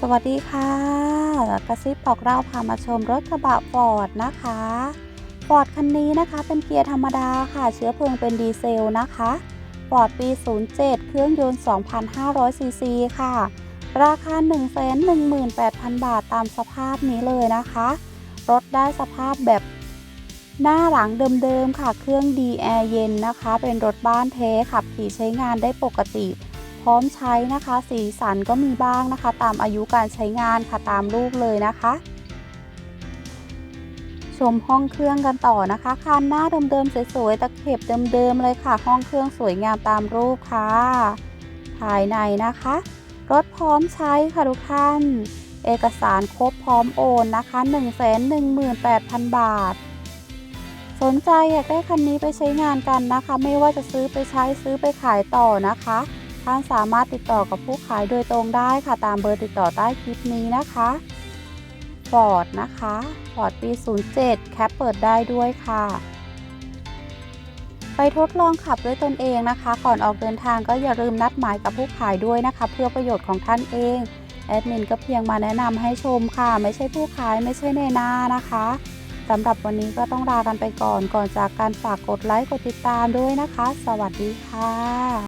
สวัสดีค่ะกระซิบบอกเราพามาชมรถกระบะฟอร์ดนะคะฟอร์ดคันนี้นะคะเป็นเกียร์ธรรมดาค่ะ เชื้อเพลิงเป็นดีเซลนะคะฟอร์ดปี 07 เครื่องยนต์ 2,500 ซีซีค่ะ ราคา 118,000 บาทตามสภาพนี้เลยนะคะ รถได้สภาพแบบหน้าหลังเดิมๆค่ะ เครื่องดีแอร์เย็นนะคะ เป็นรถบ้านเทขับขี่ใช้งานได้ปกติ ร้อมใช้นะคะ สีสันก็มีบ้างนะคะ ตามอายุการใช้งานค่ะตามรูปเลยนะคะ ชมห้องเครื่องกันต่อนะคะคันหน้าเดิมๆสวยๆตะเข็บเดิมๆเลยค่ะ ห้องเครื่องสวยงามตามรูปค่ะภายในนะคะ รถพร้อมใช้ค่ะทุกท่าน เอกสารครบพร้อมโอนนะคะ118,000 บาทสนใจอยากได้คันนี้ไปใช้งานกันนะคะ ไม่ว่าจะซื้อไปใช้ซื้อไปขายต่อนะคะ ท่านสามารถติดต่อกับผู้ขายโดยตรงได้ค่ะ ตามเบอร์ติดต่อใต้คลิปนี้นะคะฟอร์ดนะคะฟอร์ดปี 07 แคปเปิดได้ด้วยค่ะ ไปทดลองขับด้วยตนเองนะคะ ก่อนออกเดินทางก็อย่าลืมนัดหมายกับผู้ขายด้วยนะคะ เพื่อประโยชน์ของท่านเอง แอดมินก็เพียงมาแนะนำให้ชมค่ะ ไม่ใช่ผู้ขายไม่ใช่ในหน้านะคะสำหรับวันนี้ก็ต้องลากันไปก่อน ก่อนจากการฝากกดไลค์ กดติดตามด้วยนะคะ สวัสดีค่ะ